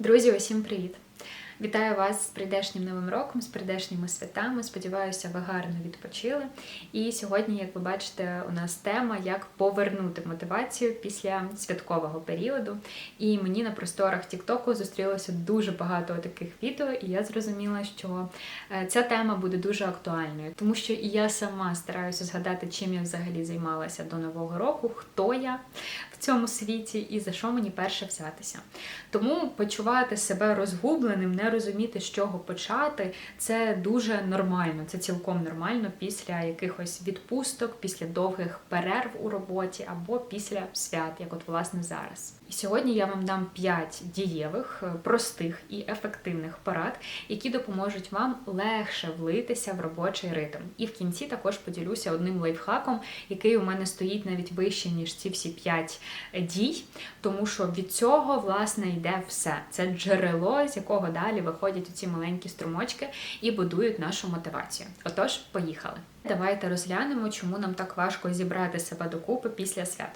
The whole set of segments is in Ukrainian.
Друзі, усім привіт! Вітаю вас з прийдешнім новим роком, з прийдешніми святами. Сподіваюся, ви гарно відпочили. І сьогодні, як ви бачите, у нас тема як повернути мотивацію після святкового періоду. І мені на просторах Тіктоку зустрілося дуже багато таких відео, і я зрозуміла, що е, ця тема буде дуже актуальною, тому що і я сама стараюся згадати, чим я взагалі займалася до нового року, хто я в цьому світі і за що мені перше взятися. Тому почувати себе розгубленим, не розуміти, з чого почати, це дуже нормально, це цілком нормально після якихось відпусток, після довгих перерв у роботі або після свят, як от власне зараз. І сьогодні я вам дам 5 дієвих, е, простих і ефективних порад, які допоможуть вам легше влитися в робочий ритм. І в кінці також поділюся одним лайфхаком, який у мене стоїть навіть вище, ніж ці всі 5 дій, тому що від цього власне йде все. Це джерело, з якого далі виходять ці маленькі струмочки і будують нашу мотивацію. Отож, поїхали. Давайте розглянемо, чому нам так важко зібрати себе докупи після свят.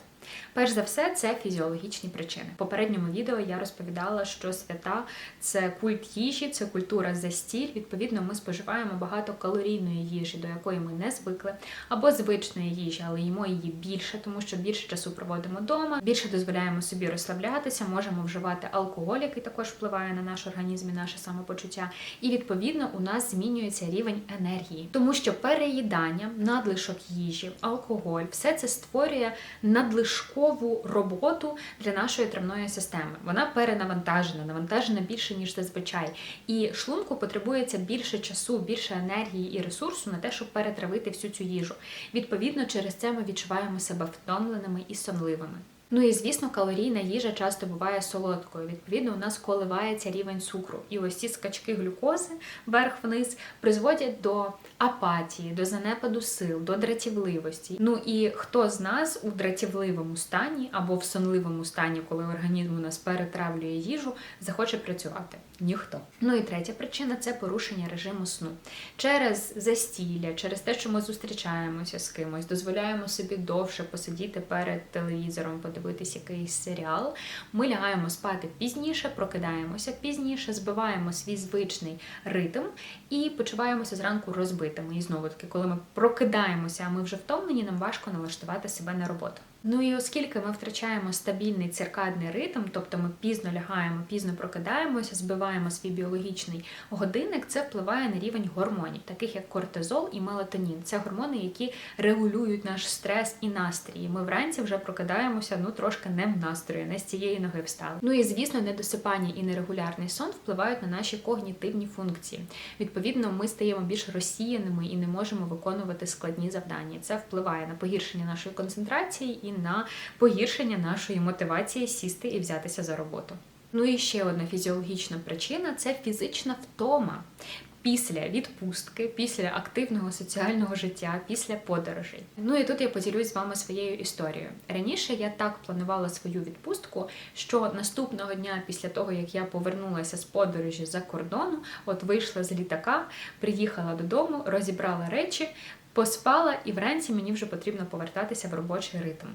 Перш за все, це фізіологічні причини. В попередньому відео я розповідала, що свята це культ їжі, це культура застіль. Відповідно, ми споживаємо багато калорійної їжі, до якої ми не звикли, або звичної їжі, але їмо її більше, тому що більше часу проводимо вдома, більше дозволяємо собі розслаблятися, можемо вживати алкоголь, який також впливає на наш організм і наше самопочуття. І відповідно у нас змінюється рівень енергії, тому що переїдання, надлишок їжі, алкоголь, все це створює надлишкову роботу для нашої травної системи. Вона перенавантажена, навантажена більше ніж зазвичай. І шлунку потребується більше часу, більше енергії і ресурсу на те, щоб перетравити всю цю їжу. Відповідно, через це ми відчуваємо себе втомленими і сонливими. Ну і звісно, калорійна їжа часто буває солодкою. Відповідно, у нас коливається рівень цукру. І ось ці скачки глюкози вверх-вниз призводять до апатії, до занепаду сил, до дратівливості. Ну і хто з нас у дратівливому стані або в сонливому стані, коли організм у нас перетравлює їжу, захоче працювати? Ніхто. Ну і третя причина це порушення режиму сну. Через застілля, через те, що ми зустрічаємося з кимось, дозволяємо собі довше посидіти перед телевізором, подивитись якийсь серіал. Ми лягаємо спати пізніше, прокидаємося пізніше, збиваємо свій звичний ритм і почуваємося зранку розбитими. І знову таки, коли ми прокидаємося, а ми вже втомлені, нам важко налаштувати себе на роботу. Ну і оскільки ми втрачаємо стабільний циркадний ритм, тобто ми пізно лягаємо, пізно прокидаємося, збиваємо свій біологічний годинник, це впливає на рівень гормонів, таких як кортизол і мелатонін. Це гормони, які регулюють наш стрес і настрій. Ми вранці вже прокидаємося ну трошки не в настрої, не з цієї ноги встали. Ну і звісно, недосипання і нерегулярний сон впливають на наші когнітивні функції. Відповідно, ми стаємо більш розсіяними і не можемо виконувати складні завдання. Це впливає на погіршення нашої концентрації і на погіршення нашої мотивації сісти і взятися за роботу. Ну і ще одна фізіологічна причина це фізична втома. Після відпустки, після активного соціального життя, після подорожей. Ну і тут я поділюсь з вами своєю історією. Раніше я так планувала свою відпустку, що наступного дня, після того як я повернулася з подорожі за кордону, от вийшла з літака, приїхала додому, розібрала речі, поспала, і вранці мені вже потрібно повертатися в робочий ритм.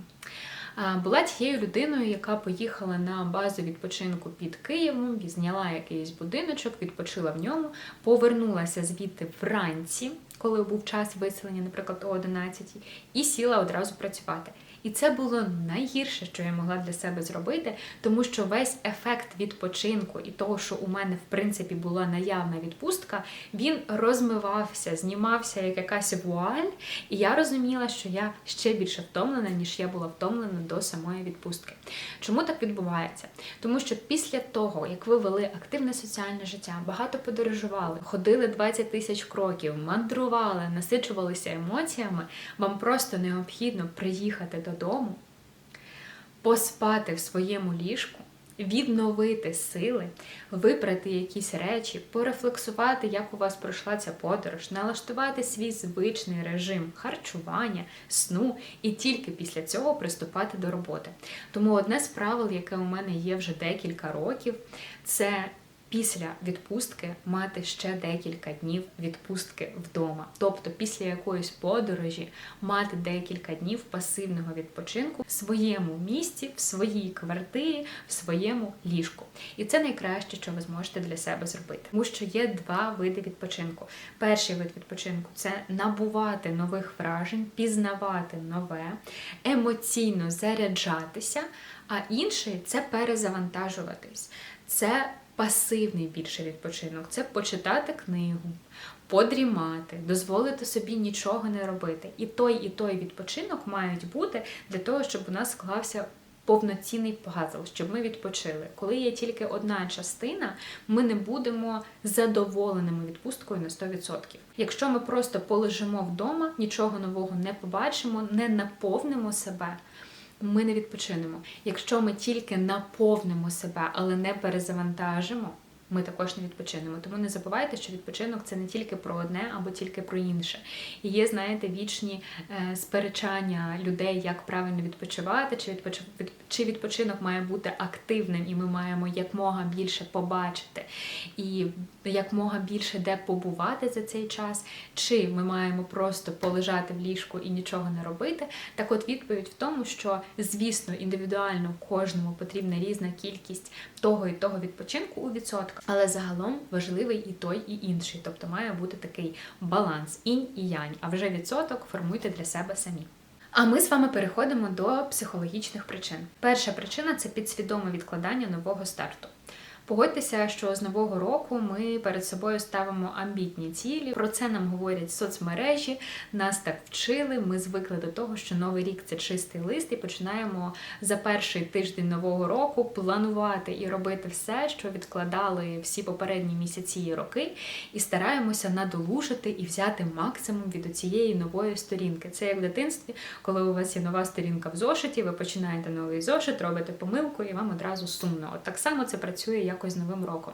Була тією людиною, яка поїхала на базу відпочинку під Києвом, зняла якийсь будиночок, відпочила в ньому, повернулася звідти вранці, коли був час виселення, наприклад, о 11, і сіла одразу працювати. І це було найгірше, що я могла для себе зробити, тому що весь ефект відпочинку і того, що у мене в принципі була наявна відпустка, він розмивався, знімався як якась вуаль, і я розуміла, що я ще більше втомлена, ніж я була втомлена до самої відпустки. Чому так відбувається? Тому що після того, як ви вели активне соціальне життя, багато подорожували, ходили 20 тисяч кроків, мандрували, насичувалися емоціями, вам просто необхідно приїхати до додому, поспати в своєму ліжку, відновити сили, випрати якісь речі, порефлексувати, як у вас пройшла ця подорож, налаштувати свій звичний режим харчування, сну і тільки після цього приступати до роботи. Тому одне з правил, яке у мене є вже декілька років, це після відпустки мати ще декілька днів відпустки вдома, тобто після якоїсь подорожі мати декілька днів пасивного відпочинку в своєму місті, в своїй квартирі, в своєму ліжку. І це найкраще, що ви зможете для себе зробити. Тому що є два види відпочинку. Перший вид відпочинку це набувати нових вражень, пізнавати нове, емоційно заряджатися, а інший це перезавантажуватись. Це пасивний більше відпочинок, це почитати книгу, подрімати, дозволити собі нічого не робити. І той, і той відпочинок мають бути для того, щоб у нас склався повноцінний пазл, щоб ми відпочили. Коли є тільки одна частина, ми не будемо задоволеними відпусткою на 100%. Якщо ми просто полежимо вдома, нічого нового не побачимо, не наповнимо себе. Ми не відпочинемо. Якщо ми тільки наповнимо себе, але не перезавантажимо, ми також не відпочинемо. Тому не забувайте, що відпочинок це не тільки про одне або тільки про інше. І є, знаєте, вічні е, сперечання людей, як правильно відпочивати, чи відпоч... від... чи відпочинок має бути активним, і ми маємо якмога більше побачити, і якмога більше де побувати за цей час, чи ми маємо просто полежати в ліжку і нічого не робити. Так от відповідь в тому, що звісно індивідуально кожному потрібна різна кількість того і того відпочинку у відсотках. Але загалом важливий і той, і інший. Тобто має бути такий баланс інь і янь. А вже відсоток формуйте для себе самі. А ми з вами переходимо до психологічних причин. Перша причина це підсвідоме відкладання нового старту. Погодьтеся, що з нового року ми перед собою ставимо амбітні цілі. Про це нам говорять соцмережі, нас так вчили. Ми звикли до того, що новий рік це чистий лист, і починаємо за перший тиждень нового року планувати і робити все, що відкладали всі попередні місяці і роки, і стараємося надолужити і взяти максимум від цієї нової сторінки. Це як в дитинстві, коли у вас є нова сторінка в зошиті, ви починаєте новий зошит, робите помилку, і вам одразу сумно. От так само це працює як якось новим роком.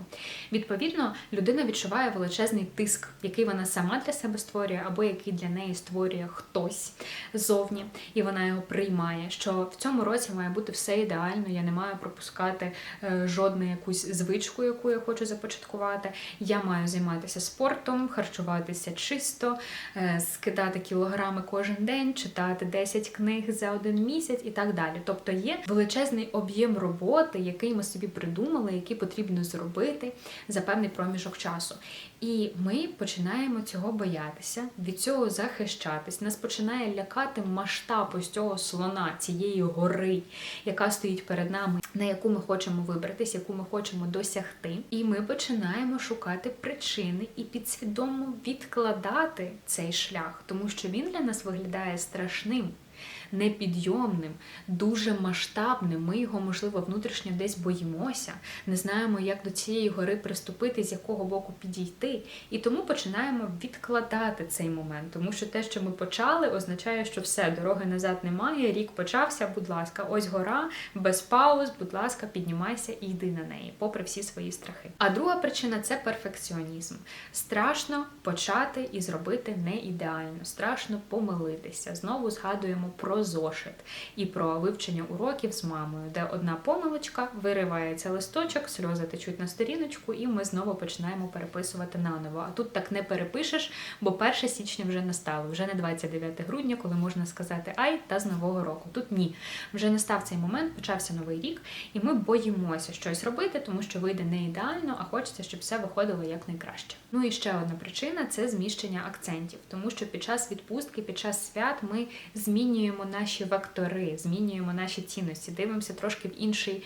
Відповідно, людина відчуває величезний тиск, який вона сама для себе створює, або який для неї створює хтось ззовні, і вона його приймає. Що в цьому році має бути все ідеально, я не маю пропускати е, жодну якусь звичку, яку я хочу започаткувати. Я маю займатися спортом, харчуватися чисто, е, скидати кілограми кожен день, читати 10 книг за один місяць і так далі. Тобто є величезний об'єм роботи, який ми собі придумали, який потрібно потрібно зробити за певний проміжок часу. І ми починаємо цього боятися, від цього захищатись. Нас починає лякати масштаб ось цього слона, цієї гори, яка стоїть перед нами, на яку ми хочемо вибратись, яку ми хочемо досягти. І ми починаємо шукати причини і підсвідомо відкладати цей шлях, тому що він для нас виглядає страшним непідйомним, дуже масштабним. Ми його, можливо, внутрішньо десь боїмося, не знаємо, як до цієї гори приступити, з якого боку підійти. І тому починаємо відкладати цей момент, тому що те, що ми почали, означає, що все, дороги назад немає. Рік почався, будь ласка, ось гора, без пауз, будь ласка, піднімайся і йди на неї, попри всі свої страхи. А друга причина це перфекціонізм. Страшно почати і зробити не ідеально, страшно помилитися. Знову згадуємо про зошит і про вивчення уроків з мамою, де одна помилочка, виривається листочок, сльози течуть на сторіночку, і ми знову починаємо переписувати наново. А тут так не перепишеш, бо 1 січня вже настало, вже не 29 грудня, коли можна сказати ай та з нового року. Тут ні. Вже настав цей момент, почався новий рік, і ми боїмося щось робити, тому що вийде не ідеально, а хочеться, щоб все виходило якнайкраще. Ну і ще одна причина це зміщення акцентів, тому що під час відпустки, під час свят ми змінюємо наші вектори, змінюємо наші цінності, дивимося трошки в інший,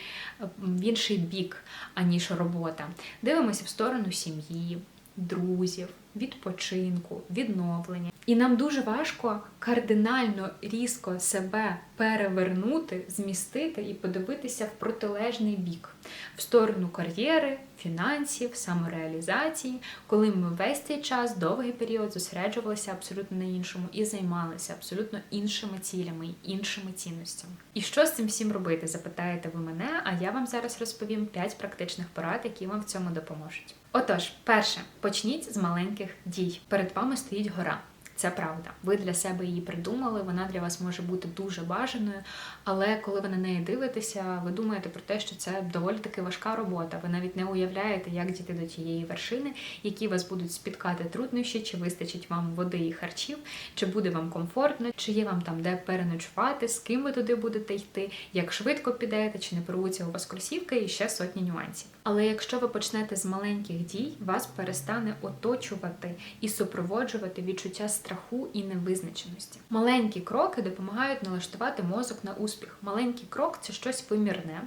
в інший бік, аніж робота. Дивимося в сторону сім'ї, друзів, відпочинку, відновлення. І нам дуже важко кардинально різко себе перевернути, змістити і подивитися в протилежний бік, в сторону кар'єри, фінансів, самореалізації, коли ми весь цей час, довгий період, зосереджувалися абсолютно на іншому і займалися абсолютно іншими цілями іншими цінностями. І що з цим всім робити? Запитаєте ви мене, а я вам зараз розповім 5 практичних порад, які вам в цьому допоможуть. Отож, перше, почніть з маленьких дій. Перед вами стоїть гора. Це правда. Ви для себе її придумали, вона для вас може бути дуже бажаною, але коли ви на неї дивитеся, ви думаєте про те, що це доволі таки важка робота. Ви навіть не уявляєте, як дійти до тієї вершини, які вас будуть спіткати труднощі, чи вистачить вам води і харчів, чи буде вам комфортно, чи є вам там де переночувати, з ким ви туди будете йти, як швидко підете, чи не порвуться у вас кросівки, і ще сотні нюансів. Але якщо ви почнете з маленьких дій, вас перестане оточувати і супроводжувати відчуття страху і невизначеності. Маленькі кроки допомагають налаштувати мозок на успіх. Маленький крок це щось вимірне.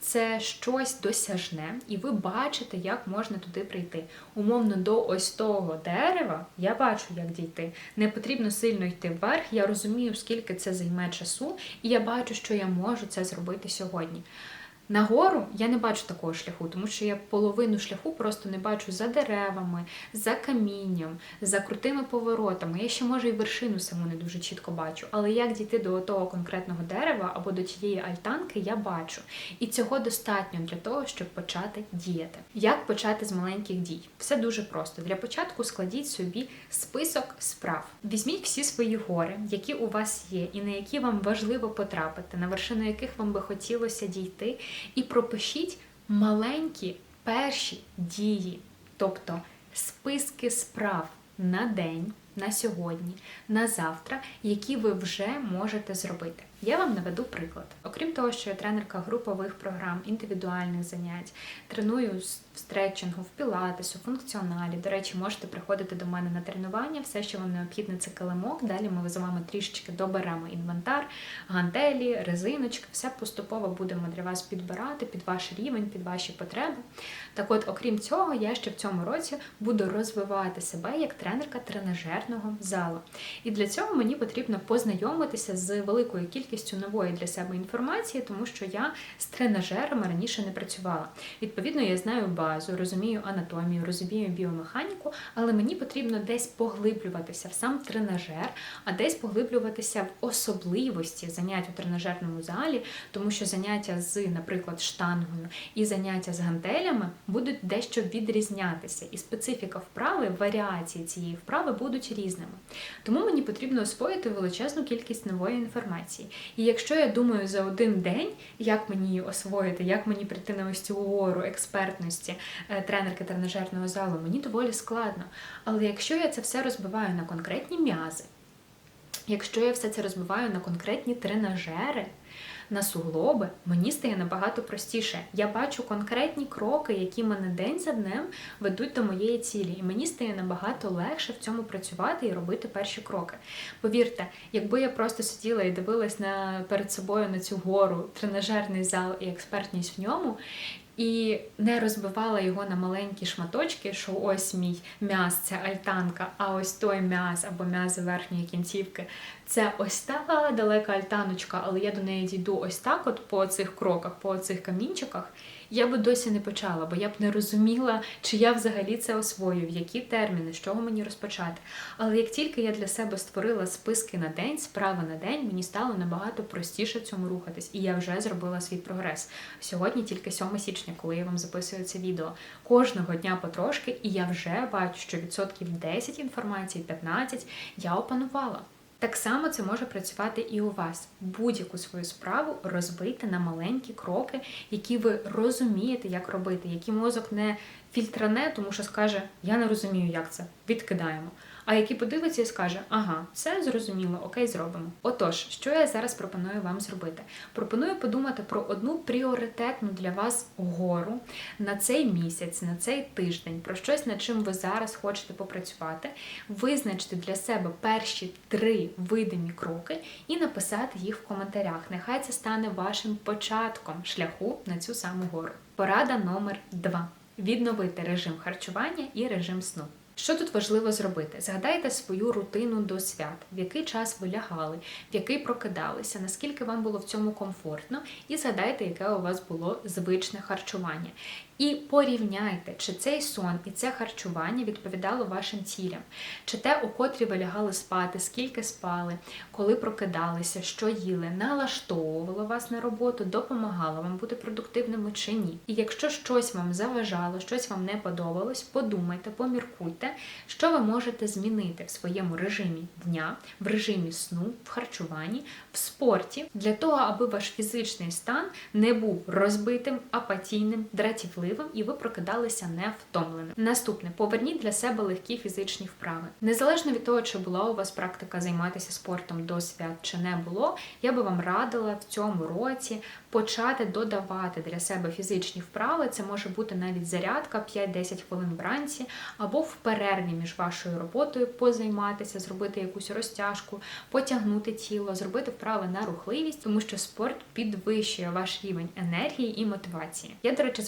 Це щось досяжне, і ви бачите, як можна туди прийти. Умовно, до ось того дерева я бачу, як дійти. Не потрібно сильно йти вверх. Я розумію, скільки це займе часу, і я бачу, що я можу це зробити сьогодні. Нагору я не бачу такого шляху, тому що я половину шляху просто не бачу за деревами, за камінням, за крутими поворотами. Я ще може і вершину саму не дуже чітко бачу. Але як дійти до того конкретного дерева або до тієї альтанки, я бачу. І цього достатньо для того, щоб почати діяти. Як почати з маленьких дій? Все дуже просто. Для початку складіть собі список справ. Візьміть всі свої гори, які у вас є, і на які вам важливо потрапити, на вершину яких вам би хотілося дійти і пропишіть маленькі перші дії, тобто списки справ на день, на сьогодні, на завтра, які ви вже можете зробити. Я вам наведу приклад. Окрім того, що я тренерка групових програм, індивідуальних занять, треную в стретчингу, в пілатесу, функціоналі. До речі, можете приходити до мене на тренування. Все, що вам необхідне, це килимок. Далі ми з вами трішечки доберемо інвентар, гантелі, резиночки. Все поступово будемо для вас підбирати під ваш рівень, під ваші потреби. Так от, окрім цього, я ще в цьому році буду розвивати себе як тренерка тренажерного залу. І для цього мені потрібно познайомитися з великою кількістю нової для себе інформації, тому що я з тренажерами раніше не працювала. Відповідно, я знаю базу, розумію анатомію, розумію біомеханіку, але мені потрібно десь поглиблюватися в сам тренажер, а десь поглиблюватися в особливості занять у тренажерному залі, тому що заняття з, наприклад, штангою і заняття з гантелями будуть дещо відрізнятися, і специфіка вправи, варіації цієї вправи будуть різними. Тому мені потрібно освоїти величезну кількість нової інформації. І якщо я думаю за один день, як мені її освоїти, як мені прийти на ось цю гору експертності е, тренерки тренажерного залу, мені доволі складно. Але якщо я це все розбиваю на конкретні м'язи, якщо я все це розбиваю на конкретні тренажери, на суглоби, мені стає набагато простіше. Я бачу конкретні кроки, які мене день за днем ведуть до моєї цілі, і мені стає набагато легше в цьому працювати і робити перші кроки. Повірте, якби я просто сиділа і дивилась на перед собою на цю гору, тренажерний зал і експертність в ньому. І не розбивала його на маленькі шматочки, що ось мій м'яз, це альтанка, а ось той м'яз або м'яз верхньої кінцівки. Це ось та далека альтаночка, але я до неї дійду ось так, от по цих кроках, по цих камінчиках я би досі не почала, бо я б не розуміла, чи я взагалі це освоюю, в які терміни, з чого мені розпочати. Але як тільки я для себе створила списки на день, справи на день, мені стало набагато простіше цьому рухатись, і я вже зробила свій прогрес. Сьогодні тільки 7 січня, коли я вам записую це відео. Кожного дня потрошки, і я вже бачу, що відсотків 10 інформації, 15 я опанувала. Так само це може працювати і у вас. Будь-яку свою справу розбити на маленькі кроки, які ви розумієте, як робити, які мозок не фільтране, тому що скаже, я не розумію, як це. Відкидаємо а який подивиться і скаже, ага, все зрозуміло, окей, зробимо. Отож, що я зараз пропоную вам зробити? Пропоную подумати про одну пріоритетну для вас гору на цей місяць, на цей тиждень, про щось, над чим ви зараз хочете попрацювати, визначити для себе перші три видимі кроки і написати їх в коментарях. Нехай це стане вашим початком шляху на цю саму гору. Порада номер два: відновити режим харчування і режим сну. Що тут важливо зробити? Згадайте свою рутину до свят, в який час ви лягали, в який прокидалися, наскільки вам було в цьому комфортно, і згадайте, яке у вас було звичне харчування. І порівняйте, чи цей сон і це харчування відповідало вашим цілям, чи те, у котрі ви лягали спати, скільки спали, коли прокидалися, що їли, налаштовувало вас на роботу, допомагало вам бути продуктивними чи ні. І якщо щось вам заважало, щось вам не подобалось, подумайте, поміркуйте, що ви можете змінити в своєму режимі дня, в режимі сну, в харчуванні, в спорті, для того, аби ваш фізичний стан не був розбитим, апатійним, дратівливим, і ви прокидалися не втомленим. Наступне поверніть для себе легкі фізичні вправи. Незалежно від того, чи була у вас практика займатися спортом до свят чи не було, я би вам радила в цьому році почати додавати для себе фізичні вправи. Це може бути навіть зарядка 5-10 хвилин вранці, або в перерві між вашою роботою позайматися, зробити якусь розтяжку, потягнути тіло, зробити вправи на рухливість, тому що спорт підвищує ваш рівень енергії і мотивації. Я, до речі,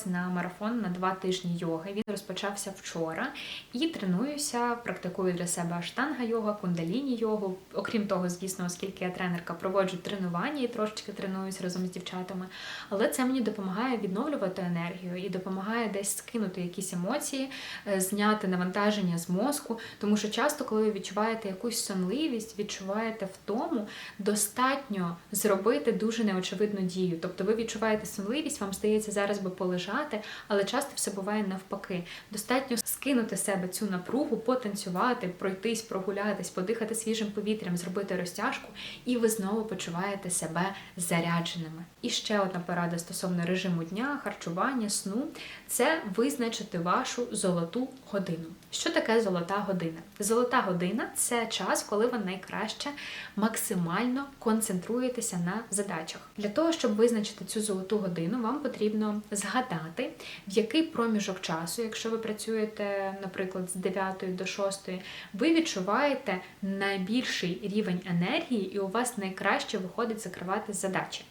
записалась на марафон на два тижні йоги. Він розпочався вчора і тренуюся, практикую для себе аштанга йога, кундаліні йогу. Окрім того, звісно, оскільки я тренерка, проводжу тренування і трошечки тренуюсь разом з дівчатами. Але це мені допомагає відновлювати енергію і допомагає десь скинути якісь емоції, е, зняти навантаження з мозку. Тому що часто, коли ви відчуваєте якусь сонливість, відчуваєте втому, достатньо зробити дуже неочевидну дію. Тобто ви відчуваєте сонливість, вам здається зараз би полежати, але часто все буває навпаки. Достатньо скинути себе цю напругу, потанцювати, пройтись, прогулятись, подихати свіжим повітрям, зробити розтяжку, і ви знову почуваєте себе зарядженими. І ще одна порада стосовно режиму дня, харчування, сну це визначити вашу золоту годину. Що таке золота година? Золота година це час, коли ви найкраще максимально концентруєтеся на задачах. Для того, щоб визначити цю золоту годину, вам потрібно згадати, в який проміжок часу, якщо ви працюєте, наприклад, з 9 до 6, ви відчуваєте найбільший рівень енергії, і у вас найкраще виходить закривати задачі.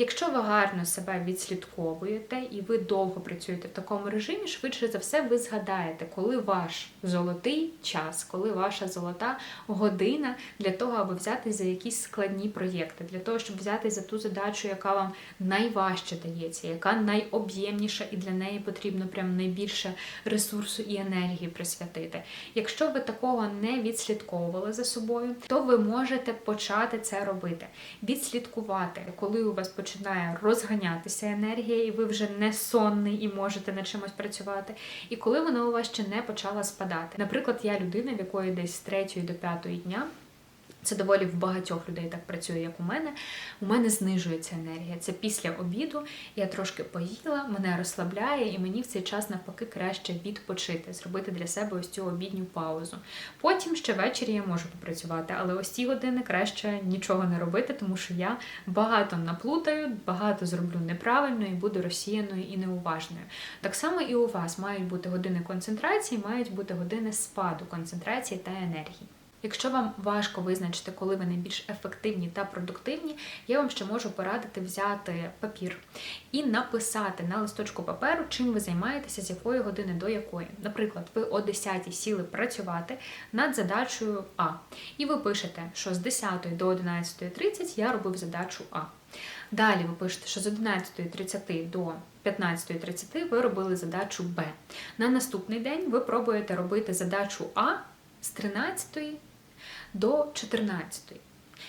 Якщо ви гарно себе відслідковуєте і ви довго працюєте в такому режимі, швидше за все, ви згадаєте, коли ваш золотий час, коли ваша золота година для того, аби взятись за якісь складні проєкти, для того, щоб взятись за ту задачу, яка вам найважче дається, яка найоб'ємніша, і для неї потрібно прям найбільше ресурсу і енергії присвятити. Якщо ви такого не відслідковували за собою, то ви можете почати це робити. Відслідкувати, коли у вас починає розганятися енергія, і ви вже не сонний і можете над чимось працювати. І коли вона у вас ще не почала спадати. Наприклад, я людина, в якої десь з 3 до 5 дня. Це доволі в багатьох людей так працює, як у мене. У мене знижується енергія. Це після обіду. Я трошки поїла, мене розслабляє, і мені в цей час навпаки краще відпочити, зробити для себе ось цю обідню паузу. Потім ще ввечері я можу попрацювати, але ось ці години краще нічого не робити, тому що я багато наплутаю, багато зроблю неправильно і буду розсіяною і неуважною. Так само і у вас мають бути години концентрації, мають бути години спаду концентрації та енергії. Якщо вам важко визначити, коли ви найбільш ефективні та продуктивні, я вам ще можу порадити взяти папір і написати на листочку паперу, чим ви займаєтеся, з якої години до якої. Наприклад, ви о 10 сіли працювати над задачею А. І ви пишете, що з 10 до 11.30 я робив задачу А. Далі ви пишете, що з 11.30 до 15.30 ви робили задачу Б. На наступний день ви пробуєте робити задачу А з 13 до 14.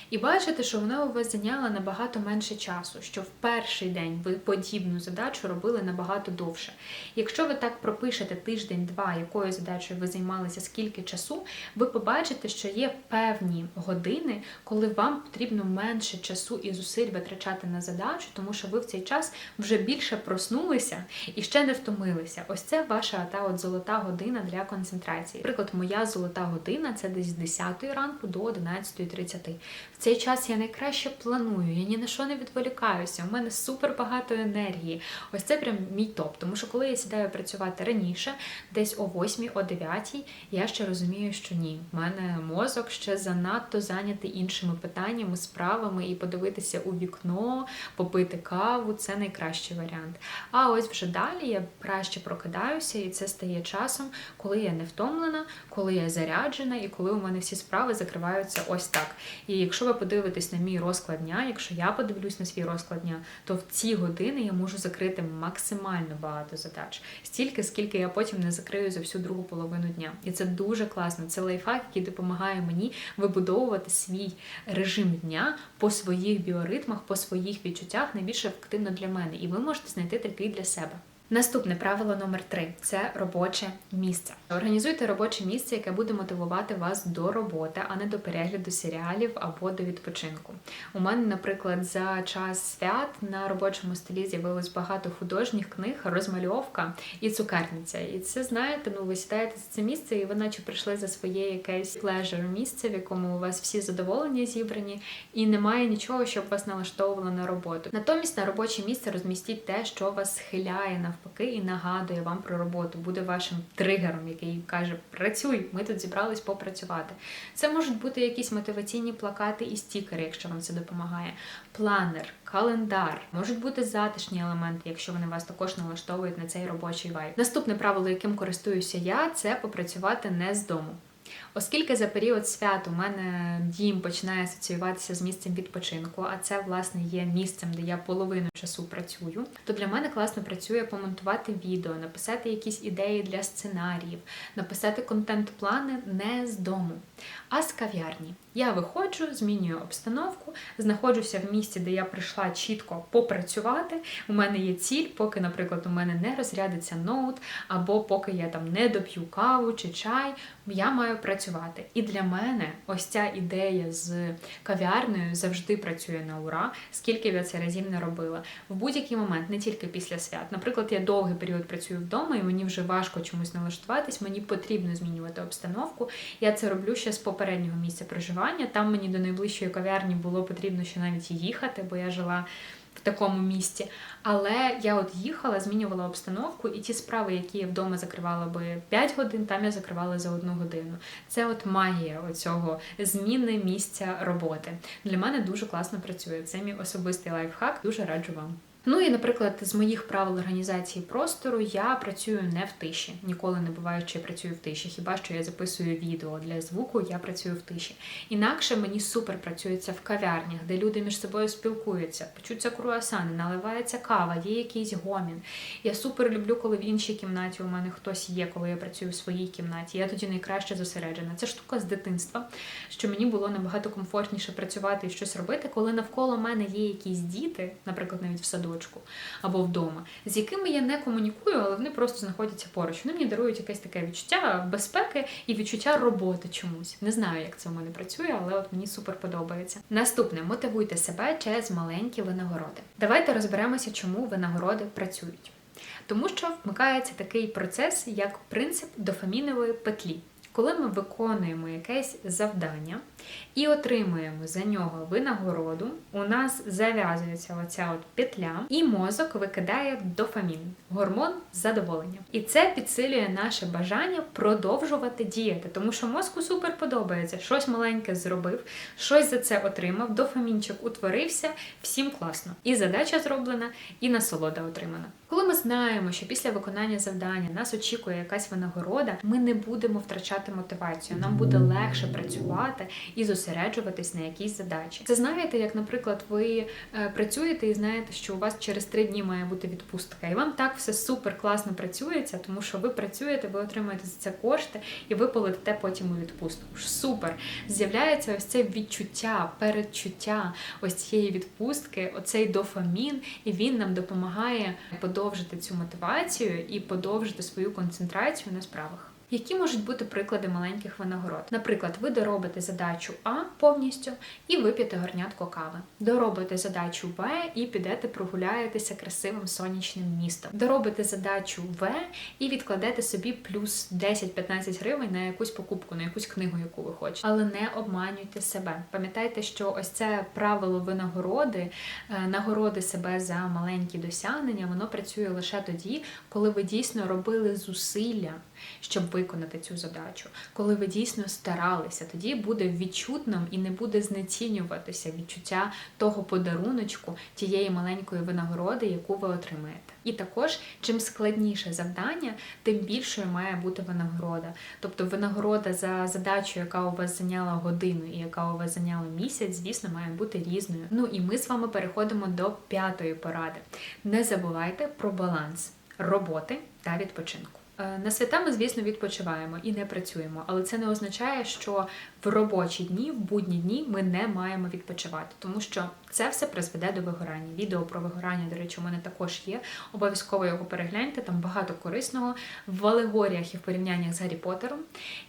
І бачите, що вона у вас зайняла набагато менше часу, що в перший день ви подібну задачу робили набагато довше. Якщо ви так пропишете тиждень-два, якою задачею ви займалися, скільки часу, ви побачите, що є певні години, коли вам потрібно менше часу і зусиль витрачати на задачу, тому що ви в цей час вже більше проснулися і ще не втомилися. Ось це ваша та от золота година для концентрації. Наприклад, моя золота година це десь з 10 ранку до 11.30. Цей час я найкраще планую, я ні на що не відволікаюся. У мене супер багато енергії. Ось це прям мій топ. Тому що коли я сідаю працювати раніше, десь о 8, о 9, я ще розумію, що ні, в мене мозок ще занадто зайнятий іншими питаннями, справами, і подивитися у вікно, попити каву це найкращий варіант. А ось вже далі я краще прокидаюся, і це стає часом, коли я не втомлена, коли я заряджена, і коли у мене всі справи закриваються ось так. І якщо ви ви подивитесь на мій розклад дня, якщо я подивлюсь на свій розклад дня, то в ці години я можу закрити максимально багато задач, стільки, скільки я потім не закрию за всю другу половину дня. І це дуже класно. Це лайфхак, який допомагає мені вибудовувати свій режим дня по своїх біоритмах, по своїх відчуттях найбільш ефективно для мене. І ви можете знайти такий для себе. Наступне правило номер три це робоче місце. Організуйте робоче місце, яке буде мотивувати вас до роботи, а не до перегляду серіалів або до відпочинку. У мене, наприклад, за час свят на робочому столі з'явилось багато художніх книг, розмальовка і цукерниця. І це знаєте, ну ви сідаєте за це місце, і ви наче прийшли за своє якесь плежер місце, в якому у вас всі задоволення зібрані, і немає нічого, щоб вас налаштовувало на роботу. Натомість на робоче місце розмістіть те, що вас схиляє навпаки і нагадує вам про роботу, буде вашим тригером, який каже: Працюй, ми тут зібрались попрацювати. Це можуть бути якісь мотиваційні плакати і стікери, якщо вам це допомагає. Планер, календар, можуть бути затишні елементи, якщо вони вас також налаштовують на цей робочий вайб. Наступне правило, яким користуюся я, це попрацювати не з дому. Оскільки за період свят у мене дім починає асоціюватися з місцем відпочинку, а це власне є місцем, де я половину часу працюю, то для мене класно працює помонтувати відео, написати якісь ідеї для сценаріїв, написати контент-плани не з дому, а з кав'ярні. Я виходжу, змінюю обстановку, знаходжуся в місці, де я прийшла чітко попрацювати. У мене є ціль, поки, наприклад, у мене не розрядиться ноут, або поки я там не доп'ю каву чи чай, я маю працювати. І для мене ось ця ідея з кав'ярнею завжди працює на ура, скільки б я це разів не робила. В будь-який момент, не тільки після свят. Наприклад, я довгий період працюю вдома, і мені вже важко чомусь налаштуватись, мені потрібно змінювати обстановку. Я це роблю ще з попереднього місця проживання. Там мені до найближчої кав'ярні було потрібно ще навіть їхати, бо я жила. В такому місці, але я от їхала, змінювала обстановку, і ті справи, які я вдома закривала би 5 годин, там я закривала за одну годину. Це от магія оцього зміни місця роботи. Для мене дуже класно працює. Це мій особистий лайфхак. Дуже раджу вам. Ну і, наприклад, з моїх правил організації простору я працюю не в тиші. Ніколи не буває, що я працюю в тиші. Хіба що я записую відео для звуку, я працюю в тиші. Інакше мені супер працюється в кав'ярнях, де люди між собою спілкуються, печуться круасани, наливається кава, є якийсь гомін. Я супер люблю, коли в іншій кімнаті у мене хтось є, коли я працюю в своїй кімнаті. Я тоді найкраще зосереджена. Це штука з дитинства, що мені було набагато комфортніше працювати і щось робити, коли навколо мене є якісь діти, наприклад, навіть в садочку або вдома, з якими я не комунікую, але вони просто знаходяться поруч. Вони мені дарують якесь таке відчуття безпеки і відчуття роботи чомусь. Не знаю, як це в мене працює, але от мені супер подобається. Наступне мотивуйте себе через маленькі винагороди. Давайте розберемося, чому винагороди працюють. Тому що вмикається такий процес, як принцип дофамінової петлі. Коли ми виконуємо якесь завдання і отримуємо за нього винагороду, у нас зав'язується оця от петля, і мозок викидає дофамін, гормон задоволення. І це підсилює наше бажання продовжувати діяти, тому що мозку супер подобається. Щось маленьке зробив, щось за це отримав, дофамінчик утворився, всім класно. І задача зроблена, і насолода отримана. Коли ми знаємо, що після виконання завдання нас очікує якась винагорода, ми не будемо втрачати мотивацію. Нам буде легше працювати і зосереджуватись на якійсь задачі. Це знаєте, як, наприклад, ви е, працюєте і знаєте, що у вас через три дні має бути відпустка, і вам так все супер класно працюється, тому що ви працюєте, ви отримуєте за це кошти, і ви полетите потім у відпустку. Супер! З'являється ось це відчуття, передчуття ось цієї відпустки, оцей дофамін, і він нам допомагає подовжити цю мотивацію і подовжити свою концентрацію на справах. Які можуть бути приклади маленьких винагород? Наприклад, ви доробите задачу А повністю і вип'єте горнятко кави. Доробите задачу Б і підете прогуляєтеся красивим сонячним містом. Доробите задачу В і відкладете собі плюс 10-15 гривень на якусь покупку, на якусь книгу, яку ви хочете. Але не обманюйте себе. Пам'ятайте, що ось це правило винагороди, е, нагороди себе за маленькі досягнення, воно працює лише тоді, коли ви дійсно робили зусилля, щоб виконати цю задачу, коли ви дійсно старалися, тоді буде відчутним і не буде знецінюватися відчуття того подаруночку, тієї маленької винагороди, яку ви отримаєте. І також, чим складніше завдання, тим більшою має бути винагорода. Тобто винагорода за задачу, яка у вас зайняла годину і яка у вас зайняла місяць, звісно, має бути різною. Ну і ми з вами переходимо до п'ятої поради. Не забувайте про баланс роботи та відпочинку. Е, На свята ми, звісно, відпочиваємо і не працюємо, але це не означає, що в робочі дні, в будні дні ми не маємо відпочивати, тому що це все призведе до вигорання. Відео про вигорання, до речі, у мене також є. Обов'язково його перегляньте. Там багато корисного в алегоріях і в порівняннях з Гаррі Поттером.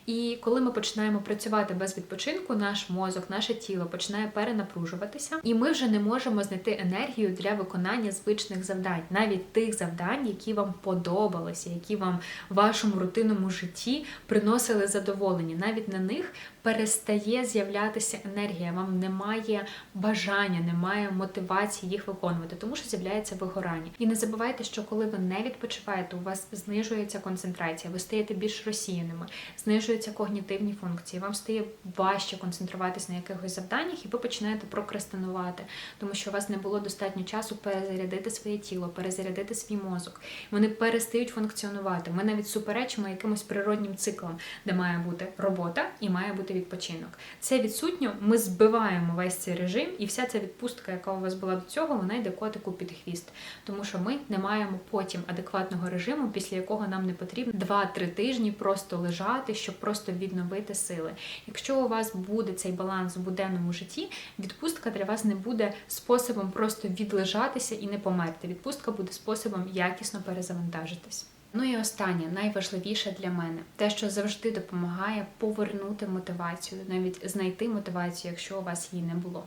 І коли ми починаємо працювати без відпочинку, наш мозок, наше тіло починає перенапружуватися, і ми вже не можемо знайти енергію для виконання звичних завдань, навіть тих завдань, які вам подобалися, які вам в вашому рутинному житті приносили задоволення. Навіть на них перестає з'являтися енергія. Вам немає бажання, немає мотивації їх виконувати, тому що з'являється вигорання. І не забувайте, що коли ви не відпочиваєте, у вас знижується концентрація, ви стаєте більш розсіяними, знижуються когнітивні функції, вам стає важче концентруватися на якихось завданнях, і ви починаєте прокрастинувати, тому що у вас не було достатньо часу перезарядити своє тіло, перезарядити свій мозок. Вони перестають функціонувати. Ми навіть суперечимо якимось природнім циклам, де має бути робота і має бути відпочинок. Це відсутньо. Ми збиваємо весь цей режим, і вся ця відпустка, яка у вас була до цього, вона йде котику під хвіст, тому що ми не маємо потім адекватного режиму, після якого нам не потрібно 2-3 тижні просто лежати, щоб просто відновити сили. Якщо у вас буде цей баланс в буденному житті, відпустка для вас не буде способом просто відлежатися і не померти. Відпустка буде способом якісно перезавантажитись. Ну і останнє, найважливіше для мене, те, що завжди допомагає повернути мотивацію, навіть знайти мотивацію, якщо у вас її не було.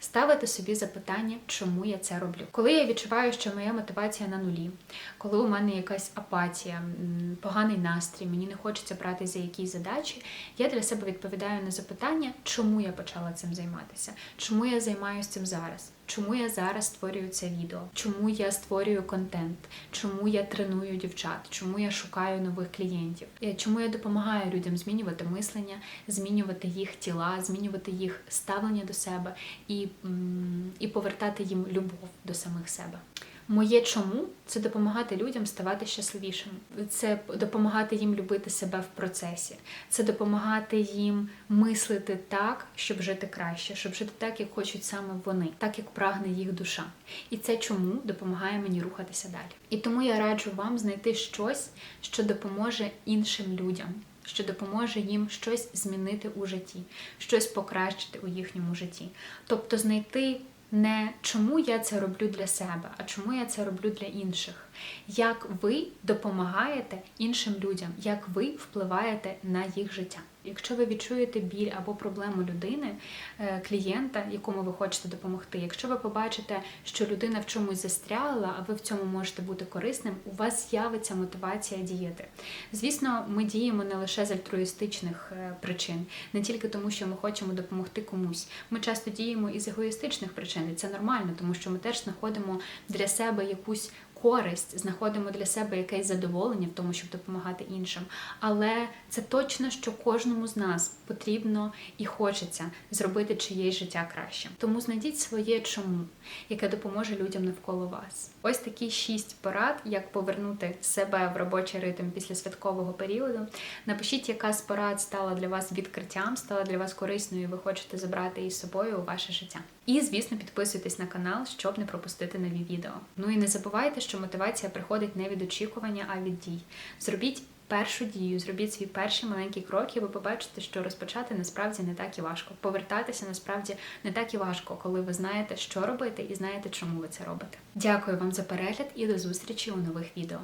Ставити собі запитання, чому я це роблю. Коли я відчуваю, що моя мотивація на нулі, коли у мене якась апатія, поганий настрій, мені не хочеться брати за якісь задачі, я для себе відповідаю на запитання, чому я почала цим займатися, чому я займаюся цим зараз. Чому я зараз створюю це відео? Чому я створюю контент? Чому я треную дівчат? Чому я шукаю нових клієнтів? Е, Чому я допомагаю людям змінювати мислення, змінювати їх тіла, змінювати їх ставлення до себе і, і повертати їм любов до самих себе? Моє чому це допомагати людям ставати щасливішими. Це допомагати їм любити себе в процесі. Це допомагати їм мислити так, щоб жити краще, щоб жити так, як хочуть саме вони, так як прагне їх душа. І це чому допомагає мені рухатися далі. І тому я раджу вам знайти щось, що допоможе іншим людям. Що допоможе їм щось змінити у житті, щось покращити у їхньому житті. Тобто знайти не чому я це роблю для себе, а чому я це роблю для інших. Як ви допомагаєте іншим людям, як ви впливаєте на їх життя. Якщо ви відчуєте біль або проблему людини, е, клієнта, якому ви хочете допомогти, якщо ви побачите, що людина в чомусь застрягла, а ви в цьому можете бути корисним, у вас з'явиться мотивація діяти. Звісно, ми діємо не лише з альтруїстичних е, причин, не тільки тому, що ми хочемо допомогти комусь. Ми часто діємо із егоїстичних причин, і це нормально, тому що ми теж знаходимо для себе якусь користь, знаходимо для себе якесь задоволення в тому, щоб допомагати іншим. Але це точно, що кожному з нас потрібно і хочеться зробити чиєсь життя краще. Тому знайдіть своє чому, яке допоможе людям навколо вас. Ось такі шість порад, як повернути себе в робочий ритм після святкового періоду. Напишіть, яка з порад стала для вас відкриттям, стала для вас корисною, і ви хочете забрати її з собою у ваше життя. І, звісно, підписуйтесь на канал, щоб не пропустити нові відео. Ну і не забувайте, що мотивація приходить не від очікування, а від дій. Зробіть першу дію, зробіть свій перший маленький крок, і ви побачите, що розпочати насправді не так і важко. Повертатися насправді не так і важко, коли ви знаєте, що робити, і знаєте, чому ви це робите. Дякую вам за перегляд і до зустрічі у нових відео.